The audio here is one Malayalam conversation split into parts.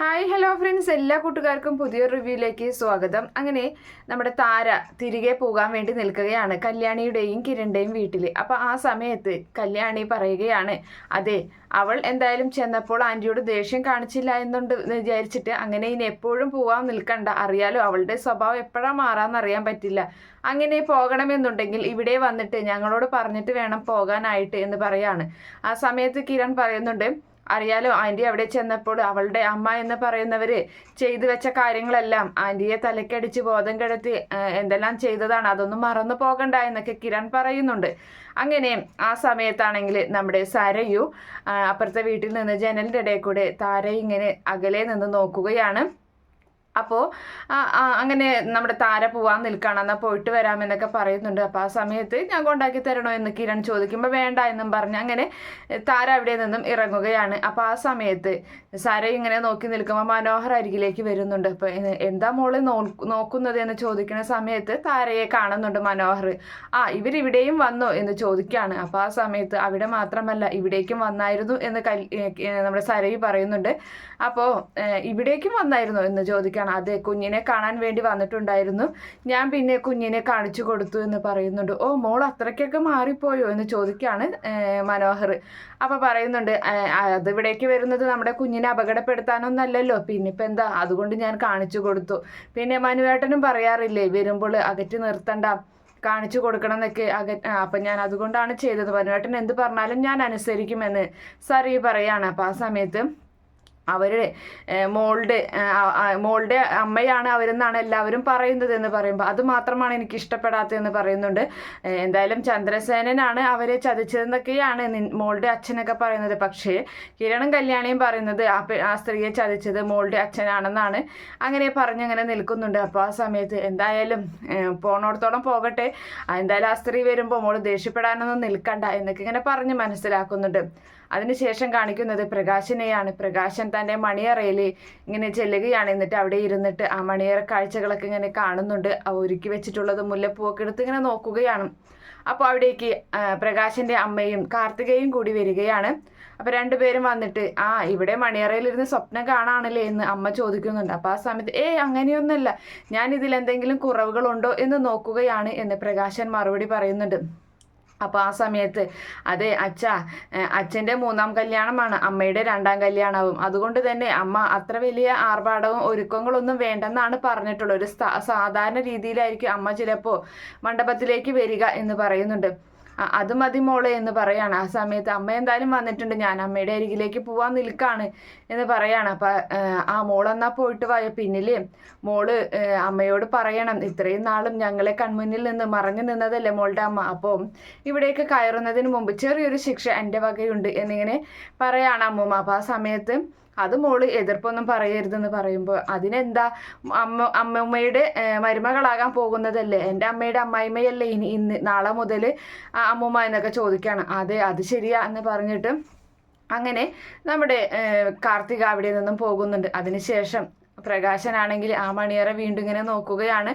ഹായ് ഹലോ ഫ്രണ്ട്സ് എല്ലാ കൂട്ടുകാർക്കും പുതിയൊരു റിവ്യൂയിലേക്ക് സ്വാഗതം. അങ്ങനെ നമ്മുടെ താര തിരികെ പോകാൻ വേണ്ടി നിൽക്കുകയാണ് കല്യാണിയുടെയും കിരണിന്റെയും വീട്ടിൽ അപ്പോൾ ആ സമയത്ത് കല്യാണി പറയുകയാണ് അതെ അവൾ എന്തായാലും ചെന്നപ്പോൾ ആന്റിയോട് ദേഷ്യം കാണിച്ചില്ല എന്നുണ്ട് എന്ന് വിചാരിച്ചിട്ട് അങ്ങനെ ഇനി എപ്പോഴും പോകാൻ നിൽക്കണ്ട. അറിയാലോ അവളുടെ സ്വഭാവം എപ്പോഴാണ് മാറാന്ന് അറിയാൻ പറ്റില്ല. അങ്ങനെ പോകണമെന്നുണ്ടെങ്കിൽ ഇവിടെ വന്നിട്ട് ഞങ്ങളോട് പറഞ്ഞിട്ട് വേണം പോകാനായിട്ട് എന്ന് പറയാണ്. ആ സമയത്ത് കിരൺ പറയുന്നുണ്ട് അറിയാലോ ആന്റി അവിടെ ചെന്നപ്പോൾ അവളുടെ അമ്മ എന്ന് പറയുന്നവര് ചെയ്തു വെച്ച കാര്യങ്ങളെല്ലാം ആന്റിയെ തലക്കടിച്ച് ബോധം കെടുത്തി എന്തെല്ലാം ചെയ്തതാണ് അതൊന്നും മറന്നു പോകണ്ട എന്നൊക്കെ കിരൺ പറയുന്നുണ്ട്. അങ്ങനെ ആ സമയത്താണെങ്കിൽ നമ്മുടെ സരയു അപ്പുറത്തെ വീട്ടിൽ നിന്ന് ജനലിന്റെ ഇടയിൽ കൂടെ താര ഇങ്ങനെ അകലെ നിന്ന് നോക്കുകയാണ്. അപ്പോൾ അങ്ങനെ നമ്മുടെ താര പോവാൻ നിൽക്കണം. എന്നാൽ പോയിട്ട് വരാമെന്നൊക്കെ പറയുന്നുണ്ട്. അപ്പോൾ ആ സമയത്ത് ഞാൻ കൊണ്ടാക്കി തരണോ എന്ന് കിരൺ ചോദിക്കുമ്പോൾ വേണ്ട എന്നും പറഞ്ഞ് അങ്ങനെ താര അവിടെ നിന്നും ഇറങ്ങുകയാണ്. അപ്പോൾ ആ സമയത്ത് സാര ഇങ്ങനെ നോക്കി നിൽക്കുമ്പോൾ മനോഹർ അരികിലേക്ക് വരുന്നുണ്ട്. അപ്പോൾ എന്താ മോൾ നോക്കുന്നത് എന്ന് ചോദിക്കുന്ന സമയത്ത് താരയെ കാണുന്നുണ്ട് മനോഹർ. ആ ഇവരിവിടെയും വന്നു എന്ന് ചോദിക്കുകയാണ് അപ്പോൾ ആ സമയത്ത് അവിടെ മാത്രമല്ല ഇവിടേക്കും വന്നായിരുന്നു എന്ന് കൽ നമ്മുടെ സരയി പറയുന്നുണ്ട്. അപ്പോൾ ഇവിടേക്കും വന്നായിരുന്നു എന്ന് ചോദിക്കുകയാണ് അതെ കുഞ്ഞിനെ കാണാൻ വേണ്ടി വന്നിട്ടുണ്ടായിരുന്നു. ഞാൻ പിന്നെ കുഞ്ഞിനെ കാണിച്ചു കൊടുത്തു എന്ന് പറയുന്നുണ്ട്. ഓ മോൾ അത്രയ്ക്കൊക്കെ മാറിപ്പോയോ? എന്ന് ചോദിക്കുകയാണ് മനോഹർ. അപ്പോൾ പറയുന്നുണ്ട് അതിവിടേക്ക് വരുന്നത് നമ്മുടെ കുഞ്ഞിനെ അപകടപ്പെടുത്താനൊന്നല്ലല്ലോ. പിന്നെ ഇപ്പം എന്താ? അതുകൊണ്ട് ഞാൻ കാണിച്ചു കൊടുത്തു. പിന്നെ മനുവേട്ടനും പറയാറില്ലേ വരുമ്പോൾ അകറ്റി നിർത്തണ്ട. കാണിച്ചു കൊടുക്കണം എന്നൊക്കെ അക അപ്പം ഞാൻ അതുകൊണ്ടാണ് ചെയ്തത്. മനുവേട്ടൻ എന്ത് പറഞ്ഞാലും ഞാൻ അനുസരിക്കുമെന്ന്. സാർ ഈ പറയാണ്. അപ്പം ആ സമയത്ത് അവർ മോളുടെ മോളുടെ അമ്മയാണ് അവരെന്നാണ് എല്ലാവരും പറയുന്നത് എന്ന് പറയുമ്പോൾ അത് മാത്രമാണ് എനിക്ക് ഇഷ്ടപ്പെടാത്തതെന്ന് പറയുന്നുണ്ട് എന്തായാലും ചന്ദ്രസേനനാണ് അവരെ ചതിച്ചതെന്നൊക്കെയാണ് മോളുടെ അച്ഛനൊക്കെ പറയുന്നത്. പക്ഷേ കിരണും കല്യാണിയും പറയുന്നത് ആ സ്ത്രീയെ ചതിച്ചത് മോളുടെ അച്ഛനാണെന്നാണ് അങ്ങനെ പറഞ്ഞങ്ങനെ നിൽക്കുന്നുണ്ട്. അപ്പോൾ ആ സമയത്ത് എന്തായാലും പോണോടത്തോളം പോകട്ടെ. എന്തായാലും ആ സ്ത്രീ വരുമ്പോൾ മോൾ ദേഷ്യപ്പെടാനൊന്നും നിൽക്കണ്ട എന്നൊക്കെ ഇങ്ങനെ പറഞ്ഞ് മനസ്സിലാക്കുന്നുണ്ട്. അതിനുശേഷം കാണിക്കുന്നത് പ്രകാശിനെയാണ്. പ്രകാശൻ തന്റെ മണിയറയിൽ ഇങ്ങനെ ചെല്ലുകയാണ്. എന്നിട്ട് അവിടെ ഇരുന്നിട്ട് ആ മണിയറ കാഴ്ചകളൊക്കെ ഇങ്ങനെ കാണുന്നുണ്ട്. ആ ഒരുക്കി വെച്ചിട്ടുള്ളത് മുല്ലപ്പൂവൊക്കെ എടുത്ത് ഇങ്ങനെ നോക്കുകയാണ്. അപ്പോൾ അവിടേക്ക് പ്രകാശിന്റെ അമ്മയും കാർത്തികയും കൂടി വരികയാണ്. അപ്പോൾ രണ്ടുപേരും വന്നിട്ട് ആ ഇവിടെ മണിയറയിലിരുന്ന് സ്വപ്നം കാണാണല്ലേ? എന്ന് അമ്മ ചോദിക്കുന്നുണ്ട്. അപ്പോൾ ആ സമയത്ത് ഏയ് അങ്ങനെയൊന്നുമല്ല. ഞാൻ ഇതിൽ എന്തെങ്കിലും കുറവുകളുണ്ടോ? എന്ന് നോക്കുകയാണ് എന്ന് പ്രകാശൻ മറുപടി പറയുന്നുണ്ട്. അപ്പോൾ ആ സമയത്ത് അതെ അച്ഛ അച്ഛന്റെ മൂന്നാം കല്യാണമാണ് അമ്മയുടെ രണ്ടാം കല്യാണവും. അതുകൊണ്ട് തന്നെ അമ്മ അത്ര വലിയ ആർഭാടവും ഒരുക്കങ്ങളൊന്നും വേണ്ടെന്നാണ് പറഞ്ഞിട്ടുള്ളത്. ഒരു സാധാരണ രീതിയിലായിരിക്കും അമ്മ ചിലപ്പോൾ മണ്ഡപത്തിലേക്ക് വരിക എന്ന് പറയുന്നുണ്ട്. അത് മതി മോളെ എന്ന് പറയാണ്. ആ സമയത്ത് അമ്മ എന്തായാലും വന്നിട്ടുണ്ട്. ഞാൻ അമ്മയുടെ അരികിലേക്ക് പോവാൻ നിൽക്കാണ് എന്ന് പറയാണ്. അപ്പം ആ മോളെന്നാ പോയിട്ട് വായ? പിന്നിൽ മോൾ അമ്മയോട് പറയണം. ഇത്രയും നാളും ഞങ്ങളെ കൺമുന്നിൽ നിന്ന് മറഞ്ഞു നിന്നതല്ലേ മോളുടെ അമ്മ? അപ്പോൾ ഇവിടേക്ക് കയറുന്നതിന് മുമ്പ് ചെറിയൊരു ശിക്ഷ എന്റെ വകയുണ്ട് എന്നിങ്ങനെ പറയാണ് അമ്മൂമ്മ. അപ്പോൾ ആ സമയത്ത് അത് മോൾ എതിർപ്പൊന്നും പറയരുതെന്ന് പറയുമ്പോൾ അതിനെന്താ അമ്മ അമ്മമ്മയുടെ മരുമകളാകാൻ പോകുന്നതല്ലേ? എന്റെ അമ്മയുടെ അമ്മായിമ്മയല്ലേ ഇനി ഇന്ന് നാളെ മുതൽ അമ്മൂമ്മ എന്നൊക്കെ ചോദിക്കുകയാണ് അതെ അത് ശരിയാ എന്ന് പറഞ്ഞിട്ട് അങ്ങനെ നമ്മുടെ കാർത്തിക അവിടെ നിന്നും പോകുന്നുണ്ട്. അതിനുശേഷം പ്രകാശനാണെങ്കിൽ ആ മണിയറെ വീണ്ടും ഇങ്ങനെ നോക്കുകയാണ്.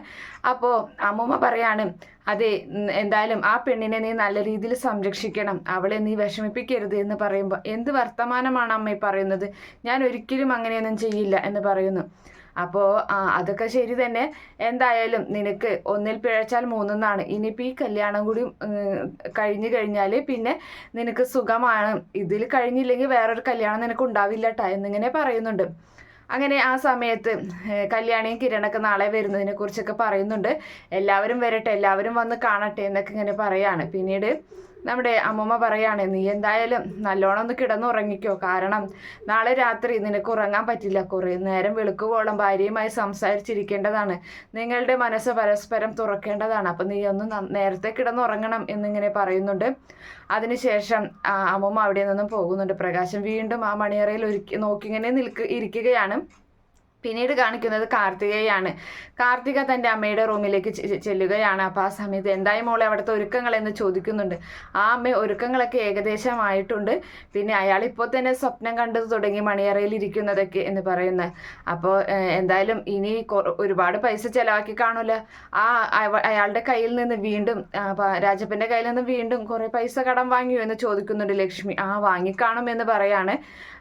അപ്പോൾ അമ്മൂമ്മ പറയാണ് അതെ എന്തായാലും ആ പെണ്ണിനെ നീ നല്ല രീതിയിൽ സംരക്ഷിക്കണം. അവളെ നീ വിഷമിപ്പിക്കരുത് എന്ന് പറയുമ്പോൾ എന്ത് വർത്തമാനമാണ് അമ്മ പറയുന്നത്? ഞാൻ ഒരിക്കലും അങ്ങനെയൊന്നും ചെയ്യില്ല എന്ന് പറയുന്നു. അപ്പോൾ അതൊക്കെ ശരി തന്നെ. എന്തായാലും നിനക്ക് ഒന്നിൽ പിഴച്ചാൽ മൂന്നെന്നാണ്. ഇനിയിപ്പോൾ ഈ കല്യാണം കൂടി കഴിഞ്ഞു കഴിഞ്ഞാൽ പിന്നെ നിനക്ക് സുഖമാണ്. ഇതിൽ കഴിഞ്ഞില്ലെങ്കിൽ വേറൊരു കല്യാണം നിനക്ക് ഉണ്ടാവില്ല കേട്ടോ എന്നിങ്ങനെ പറയുന്നുണ്ട്. അങ്ങനെ ആ സമയത്ത് കല്യാണിയും കിരണൊക്കെ നാളെ വരുന്നതിനെ കുറിച്ചൊക്കെ പറയുന്നുണ്ട്. എല്ലാവരും വരട്ടെ എല്ലാവരും വന്ന് കാണട്ടെ എന്നൊക്കെ ഇങ്ങനെ പറയാണ്. പിന്നീട് നമ്മുടെ അമ്മമ്മ പറയാണ് നീ എന്തായാലും നല്ലോണം ഒന്ന് കിടന്നുറങ്ങിക്കോ. കാരണം നാളെ രാത്രി നിനക്ക് ഉറങ്ങാൻ പറ്റില്ല. കുറെ നേരം വെളുക്കുവോളം ഭാര്യയുമായി സംസാരിച്ചിരിക്കേണ്ടതാണ്. നിങ്ങളുടെ മനസ്സ് പരസ്പരം തുറക്കേണ്ടതാണ്. അപ്പം നീ ഒന്ന് നേരത്തെ കിടന്നുറങ്ങണം എന്നിങ്ങനെ പറയുന്നുണ്ട്. അതിനുശേഷം അമ്മമ്മ അവിടെ നിന്നും പോകുന്നുണ്ട്. പ്രകാശം വീണ്ടും ആ മണിയറയിൽ ഒരുക്കി നോക്കിങ്ങനെ നിൽക്ക് ഇരിക്കുകയാണ്. പിന്നീട് കാണിക്കുന്നത് കാർത്തികയാണ്. കാർത്തിക തന്റെ അമ്മയുടെ റൂമിലേക്ക് ചെല്ലുകയാണ്. അപ്പോൾ ആ സമയത്ത് എന്തായി മോളെ അവിടുത്തെ ഒരുക്കങ്ങൾ എന്ന് ചോദിക്കുന്നുണ്ട്. ആ അമ്മ ഒരുക്കങ്ങളൊക്കെ ഏകദേശമായിട്ടുണ്ട്. പിന്നെ അയാൾ ഇപ്പോൾ തന്നെ സ്വപ്നം കണ്ടത് തുടങ്ങി മണിയറയിൽ ഇരിക്കുന്നതൊക്കെ എന്ന് പറയുന്നത്. അപ്പോൾ എന്തായാലും ഇനി ഒരുപാട് പൈസ ചിലവാക്കി കാണുമല്ലോ ആ അയാളുടെ കയ്യിൽ നിന്ന് വീണ്ടും രാജപ്പന്റെ കയ്യിൽ നിന്ന് വീണ്ടും കുറേ പൈസ കടം വാങ്ങിയോ എന്ന് ചോദിക്കുന്നുണ്ട് ലക്ഷ്മി. ആ വാങ്ങിക്കാണും എന്ന് പറയാണ്.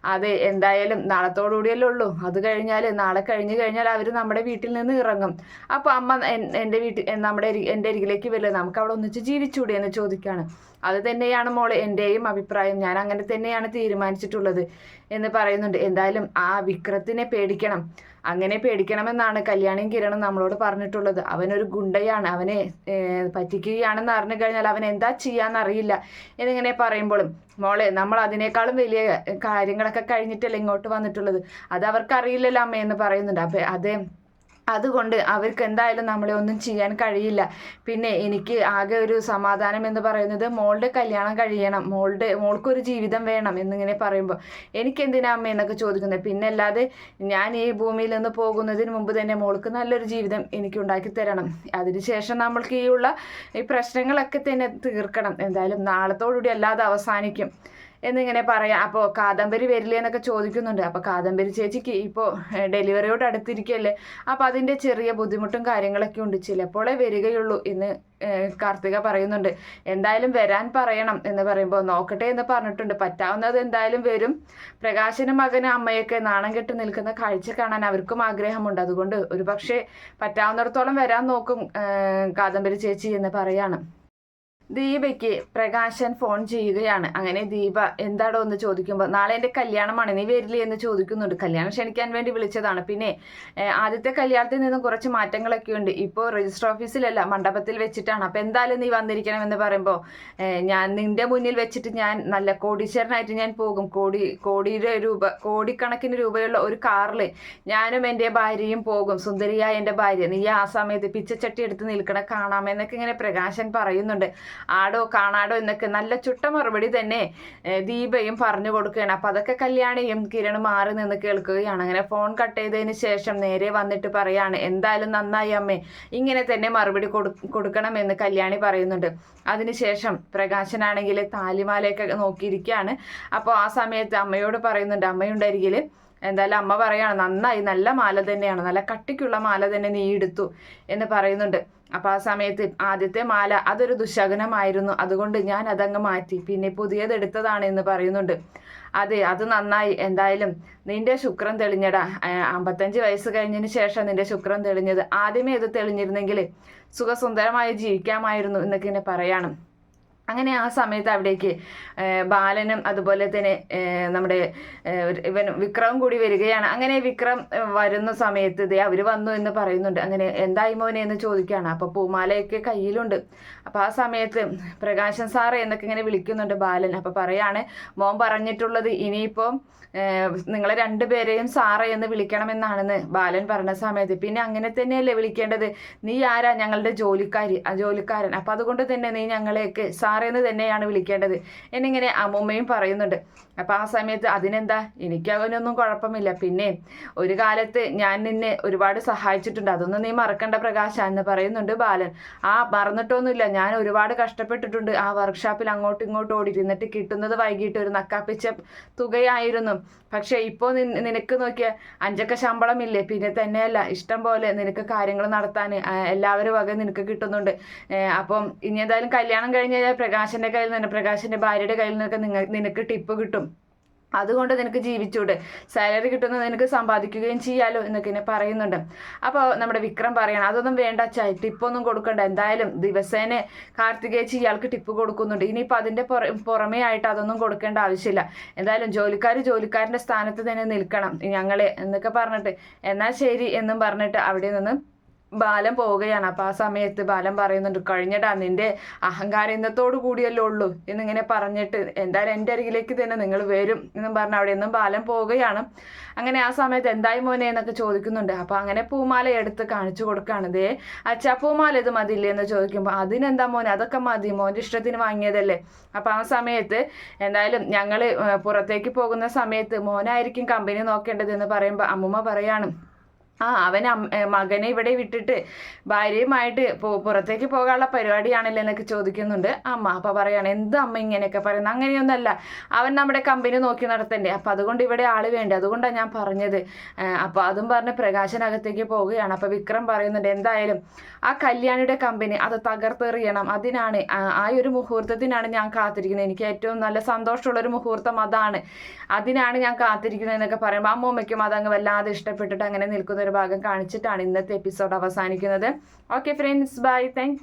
അതെ എന്തായാലും നാളത്തോടുകൂടിയല്ലേ ഉള്ളൂ. അത് കഴിഞ്ഞാൽ നാളെ കഴിഞ്ഞു കഴിഞ്ഞാൽ അവർ നമ്മുടെ വീട്ടിൽ നിന്ന് ഇറങ്ങും. അപ്പോൾ അമ്മ എൻ- എന്റെ വീട്ടിൽ നമ്മുടെ എന്റെ അരികിലേക്ക് വരില്ല? നമുക്ക് അവിടെ ഒന്നിച്ച് ജീവിച്ചൂടെ എന്ന് ചോദിക്കുകയാണ് അത് തന്നെയാണ് മോളെ എന്റെയും അഭിപ്രായം. ഞാൻ അങ്ങനെ തന്നെയാണ് തീരുമാനിച്ചിട്ടുള്ളത്. എന്ന് പറയുന്നുണ്ട്. എന്തായാലും ആ വിക്രത്തിനെ പേടിക്കണം. അങ്ങനെ പേടിക്കണമെന്നാണ് കല്യാണിയും കിരണും നമ്മളോട് പറഞ്ഞിട്ടുള്ളത്. അവനൊരു ഗുണ്ടയാണ്. അവനെ പറ്റിക്കുകയാണെന്ന് അറിഞ്ഞു കഴിഞ്ഞാൽ അവൻ എന്താ ചെയ്യാന്നറിയില്ല എന്നിങ്ങനെ പറയുമ്പോഴും മോളെ നമ്മൾ അതിനേക്കാളും വലിയ കാര്യങ്ങളൊക്കെ കഴിഞ്ഞിട്ടല്ലേ ഇങ്ങോട്ട് വന്നിട്ടുള്ളത്? അത് അവർക്കറിയില്ലല്ലോ അമ്മ എന്ന് പറയുന്നുണ്ട്. അപ്പം അതേ അതുകൊണ്ട് അവർക്ക് എന്തായാലും നമ്മളെ ഒന്നും ചെയ്യാൻ കഴിയില്ല. പിന്നെ എനിക്ക് ആകെ ഒരു സമാധാനം എന്ന് പറയുന്നത് മോളുടെ കല്യാണം കഴിയണം. മോളുടെ മോൾക്കൊരു ജീവിതം വേണം എന്നിങ്ങനെ പറയുമ്പോൾ എനിക്ക് എന്തിനാ അമ്മ എന്നൊക്കെ ചോദിക്കുന്നത്. പിന്നെ അല്ലാതെ ഞാൻ ഈ ഭൂമിയിൽ നിന്ന് പോകുന്നതിന് മുമ്പ് തന്നെ മോൾക്ക് നല്ലൊരു ജീവിതം എനിക്ക് ഉണ്ടാക്കി തരണം. അതിനുശേഷം നമ്മൾക്ക് ഈ ഉള്ള ഈ പ്രശ്നങ്ങളൊക്കെ തന്നെ തീർക്കണം. എന്തായാലും നാളത്തോടുകൂടി അല്ലാതെ അവസാനിക്കും. എന്നിങ്ങനെ പറയാം അപ്പോൾ കാദംബരി വരില്ലേ എന്നൊക്കെ ചോദിക്കുന്നുണ്ട്. അപ്പോൾ കാദംബരി ചേച്ചിക്ക് ഇപ്പോൾ ഡെലിവറിയോട് അടുത്തിരിക്കല്ലേ. അപ്പോൾ അതിന്റെ ചെറിയ ബുദ്ധിമുട്ടും കാര്യങ്ങളൊക്കെ ഉണ്ട്. ചിലപ്പോഴേ വരികയുള്ളൂ എന്ന് കാർത്തിക പറയുന്നുണ്ട്. എന്തായാലും വരാൻ പറയണം എന്ന് പറയുമ്പോൾ നോക്കട്ടെ എന്ന് പറഞ്ഞിട്ടുണ്ട്. പറ്റാവുന്നത് എന്തായാലും വരും. പ്രകാശനും മകനും അമ്മയൊക്കെ നാണം കെട്ട് നിൽക്കുന്ന കാഴ്ച കാണാൻ അവർക്കും ആഗ്രഹമുണ്ട്. അതുകൊണ്ട് ഒരു പക്ഷേ പറ്റാവുന്നിടത്തോളം വരാൻ നോക്കും കാദംബരി ചേച്ചി എന്ന് പറയാണ്. ദീപയ്ക്ക് പ്രകാശൻ ഫോൺ ചെയ്യുകയാണ്. അങ്ങനെ ദീപ എന്താടോ എന്ന് ചോദിക്കുമ്പോൾ നാളെ എന്റെ കല്യാണമാണ് നീ വരില്ലേ? എന്ന് ചോദിക്കുന്നുണ്ട്. കല്യാണം ക്ഷണിക്കാൻ വേണ്ടി വിളിച്ചതാണ്. പിന്നെ ആദ്യത്തെ കല്യാണത്തിൽ നിന്നും കുറച്ച് മാറ്റങ്ങളൊക്കെ ഉണ്ട്. ഇപ്പോൾ രജിസ്റ്റർ ഓഫീസിലല്ല മണ്ഡപത്തിൽ വെച്ചിട്ടാണ്. അപ്പോൾ എന്തായാലും നീ വന്നിരിക്കണം എന്ന് പറയുമ്പോൾ ഞാൻ നിന്റെ മുന്നിൽ വെച്ചിട്ട് ഞാൻ നല്ല കോടീശ്വരനായിട്ട് ഞാൻ പോകും. കോടി കോടിയുടെ രൂപ കോടിക്കണക്കിന് രൂപയുള്ള ഒരു കാറിൽ ഞാനും എന്റെ ഭാര്യയും പോകും. സുന്ദരിയായ എന്റെ ഭാര്യ. നീ ആ സമയത്ത് പിച്ചച്ചട്ടി എടുത്ത് നിൽക്കണ കാണാമെന്നൊക്കെ ഇങ്ങനെ പ്രകാശൻ പറയുന്നുണ്ട്. ആടോ കാണാടോ എന്നൊക്കെ നല്ല ചുട്ട മറുപടി തന്നെ ദീപയും പറഞ്ഞു കൊടുക്കുകയാണ്. അപ്പം അതൊക്കെ കല്യാണിയും കിരണും മാറി നിന്ന് കേൾക്കുകയാണ്. അങ്ങനെ ഫോൺ കട്ട് ചെയ്തതിന് ശേഷം നേരെ വന്നിട്ട് പറയാണ് എന്തായാലും നന്നായി അമ്മേ ഇങ്ങനെ തന്നെ മറുപടി കൊടു കൊടുക്കണമെന്ന് കല്യാണി പറയുന്നുണ്ട്. അതിനുശേഷം പ്രകാശനാണെങ്കിൽ താലിമാലയൊക്കെ നോക്കിയിരിക്കുകയാണ്. അപ്പോൾ ആ സമയത്ത് അമ്മയോട് പറയുന്നുണ്ട് അമ്മയുണ്ടരികിൽ എന്തായാലും അമ്മ പറയാണ് നന്നായി നല്ല മാല തന്നെയാണ് നല്ല കട്ടിക്കുള്ള മാല തന്നെ നീ എടുത്തു എന്ന് പറയുന്നുണ്ട്. അപ്പോൾ ആ സമയത്ത് ആദ്യത്തെ മാല അതൊരു ദുശകനമായിരുന്നു. അതുകൊണ്ട് ഞാൻ അതങ്ങ് മാറ്റി. പിന്നെ പുതിയത് എടുത്തതാണ് എന്ന് പറയുന്നുണ്ട്. അതെ അത് നന്നായി. എന്തായാലും നിന്റെ ശുക്രൻ തെളിഞ്ഞടാ. അമ്പത്തഞ്ച് വയസ്സ് കഴിഞ്ഞതിന് ശേഷം നിന്റെ ശുക്രൻ തെളിഞ്ഞത് ആദ്യമേ ഇത് തെളിഞ്ഞിരുന്നെങ്കിൽ സുഖസുന്ദരമായി ജീവിക്കാമായിരുന്നു എന്നൊക്കെ ഇങ്ങനെ പറയാണ്. അങ്ങനെ ആ സമയത്ത് അവിടേക്ക് ബാലനും അതുപോലെ തന്നെ നമ്മുടെ ഇവൻ വിക്രവും കൂടി വരികയാണ്. അങ്ങനെ വിക്രം വരുന്ന സമയത്ത് ദേ അവർ വന്നു എന്ന് പറയുന്നുണ്ട്. അങ്ങനെ എന്തായി മോനെ? എന്ന് ചോദിക്കുകയാണ്. അപ്പോൾ പൂമാലയൊക്കെ കയ്യിലുണ്ട്. അപ്പോൾ ആ സമയത്ത് പ്രകാശൻ സാറ് എന്നൊക്കെ ഇങ്ങനെ വിളിക്കുന്നുണ്ട് ബാലൻ. അപ്പോൾ പറയാണ് മോൻ പറഞ്ഞിട്ടുള്ളത് ഇനിയിപ്പോൾ ഏഹ്, നിങ്ങളെ രണ്ടുപേരെയും സാറേ എന്ന് വിളിക്കണമെന്നാണെന്ന് ബാലൻ പറഞ്ഞ സമയത്ത്. പിന്നെ അങ്ങനെ തന്നെയല്ലേ വിളിക്കേണ്ടത്? നീ ആരാ? ഞങ്ങളുടെ ജോലിക്കാരി ജോലിക്കാരൻ. അപ്പം അതുകൊണ്ട് തന്നെ നീ ഞങ്ങളെയൊക്കെ സാറേന്ന് തന്നെയാണ് വിളിക്കേണ്ടത്. എന്നിങ്ങനെ അമ്മൂമ്മയും പറയുന്നുണ്ട്. അപ്പം ആ സമയത്ത് അതിനെന്താ? എനിക്ക് അവനൊന്നും കുഴപ്പമില്ല. പിന്നെ ഒരു കാലത്ത് ഞാൻ നിന്നെ ഒരുപാട് സഹായിച്ചിട്ടുണ്ട്. അതൊന്നും നീ മറക്കണ്ട പ്രകാശ എന്ന് പറയുന്നുണ്ട് ബാലൻ. ആ മറന്നിട്ടൊന്നുമില്ല. ഞാൻ ഒരുപാട് കഷ്ടപ്പെട്ടിട്ടുണ്ട് ആ വർക്ക്ഷോപ്പിൽ അങ്ങോട്ടും ഇങ്ങോട്ടും ഓടി ഇരുന്നിട്ട് കിട്ടുന്നത് വൈകിട്ട് ഒരു നക്കാപ്പിച്ച തുകയായിരുന്നു. പക്ഷേ ഇപ്പോൾ നിനക്ക് നോക്കിയ അഞ്ചക്ക ശമ്പളമില്ലേ? പിന്നെ തന്നെയല്ല ഇഷ്ടം പോലെ നിനക്ക് കാര്യങ്ങൾ നടത്താൻ എല്ലാവരും വക നിനക്ക് കിട്ടുന്നുണ്ട്. അപ്പം ഇനി എന്തായാലും കല്യാണം കഴിഞ്ഞ് കഴിഞ്ഞാൽ പ്രകാശന്റെ കയ്യിൽ നിന്ന് പ്രകാശന്റെ ഭാര്യയുടെ കയ്യിൽ നിന്നൊക്കെ നിനക്ക് ടിപ്പ് കിട്ടും. അതുകൊണ്ട് നിനക്ക് ജീവിച്ചൂടെ. സാലറി കിട്ടുന്ന നിനക്ക് സമ്പാദിക്കുകയും ചെയ്യാലോ എന്നൊക്കെ ഇങ്ങനെ പറയുന്നുണ്ട്. അപ്പോൾ നമ്മുടെ വിക്രം പറയണം അതൊന്നും വേണ്ട ചായ ടിപ്പൊന്നും കൊടുക്കണ്ട. എന്തായാലും ദിവസേന കാർത്തികേച്ചി ഇയാൾക്ക് ടിപ്പ് കൊടുക്കുന്നുണ്ട്. ഇനിയിപ്പോൾ അതിന്റെ പുറ പുറമേ ആയിട്ട് അതൊന്നും കൊടുക്കേണ്ട ആവശ്യമില്ല. എന്തായാലും ജോലിക്കാർ ജോലിക്കാരന്റെ സ്ഥാനത്ത് തന്നെ നിൽക്കണം. ഞങ്ങളെ എന്നൊക്കെ പറഞ്ഞിട്ട് എന്നാൽ ശരി എന്നും പറഞ്ഞിട്ട് അവിടെ നിന്ന് ബാലൻ പോവുകയാണ്. അപ്പോൾ ആ സമയത്ത് ബാലം പറയുന്നുണ്ട് കഴിഞ്ഞടാ നിന്റെ അഹങ്കാരം ഇന്നത്തോടു കൂടിയല്ലേ ഉള്ളൂ എന്നിങ്ങനെ പറഞ്ഞിട്ട് എന്തായാലും എന്റെ അരികിലേക്ക് തന്നെ നിങ്ങൾ വരും എന്നും പറഞ്ഞ് അവിടെ നിന്നും ബാലം പോവുകയാണ്. അങ്ങനെ ആ സമയത്ത് എന്തായി മോനെ? എന്നൊക്കെ ചോദിക്കുന്നുണ്ട്. അപ്പോൾ അങ്ങനെ പൂമാല എടുത്ത് കാണിച്ചു കൊടുക്കുകയാണ്. ദേ അച്ഛാ പൂമാല ഇത് മതിയില്ലേ? എന്ന് ചോദിക്കുമ്പോൾ അതിനെന്താ മോനെ? അതൊക്കെ മതി. മോന്റെ ഇഷ്ടത്തിന് വാങ്ങിയതല്ലേ? അപ്പോൾ ആ സമയത്ത് എന്തായാലും ഞങ്ങൾ പുറത്തേക്ക് പോകുന്ന സമയത്ത് മോനായിരിക്കും കമ്പനി നോക്കേണ്ടത് എന്ന് പറയുമ്പോൾ അമ്മൂമ്മ പറയാണ് ആ അവൻ മകനെ ഇവിടെ വിട്ടിട്ട് ഭാര്യയുമായിട്ട് പുറത്തേക്ക് പോകാനുള്ള പരിപാടിയാണല്ലോ എന്നൊക്കെ ചോദിക്കുന്നുണ്ട്. അമ്മ അപ്പൊ പറയാണ് എന്ത് അമ്മ ഇങ്ങനെയൊക്കെ പറയുന്നത് അങ്ങനെയൊന്നല്ല അവൻ നമ്മുടെ കമ്പനി നോക്കി നടത്തണ്ടേ. അപ്പൊ അതുകൊണ്ട് ഇവിടെ ആൾ വേണ്ടേ? അതുകൊണ്ടാണ് ഞാൻ പറഞ്ഞത്. ഏ, അപ്പൊ അതും പറഞ്ഞ് പ്രകാശനകത്തേക്ക് പോവുകയാണ്. അപ്പൊ വിക്രം പറയുന്നുണ്ട് എന്തായാലും ആ കല്യാണിയുടെ കമ്പനി അത് തകർത്തെറിയണം. അതിനാണ് ആ- ഒരു മുഹൂർത്തത്തിനാണ് ഞാൻ കാത്തിരിക്കുന്നത്. എനിക്ക് ഏറ്റവും നല്ല സന്തോഷമുള്ള ഒരു മുഹൂർത്തം അതാണ്. അതിനാണ് ഞാൻ കാത്തിരിക്കുന്നത് എന്നൊക്കെ പറയുമ്പോൾ അമ്മൂമ്മയ്ക്കും അതങ്ങ് വല്ലാതെ ഇഷ്ടപ്പെട്ടിട്ട് അങ്ങനെ നിൽക്കുന്ന. ഒരു ഭാഗം കാണിച്ചിട്ടാണ് ഇന്നത്തെ എപ്പിസോഡ് അവസാനിക്കുന്നത്. Okay friends bye thank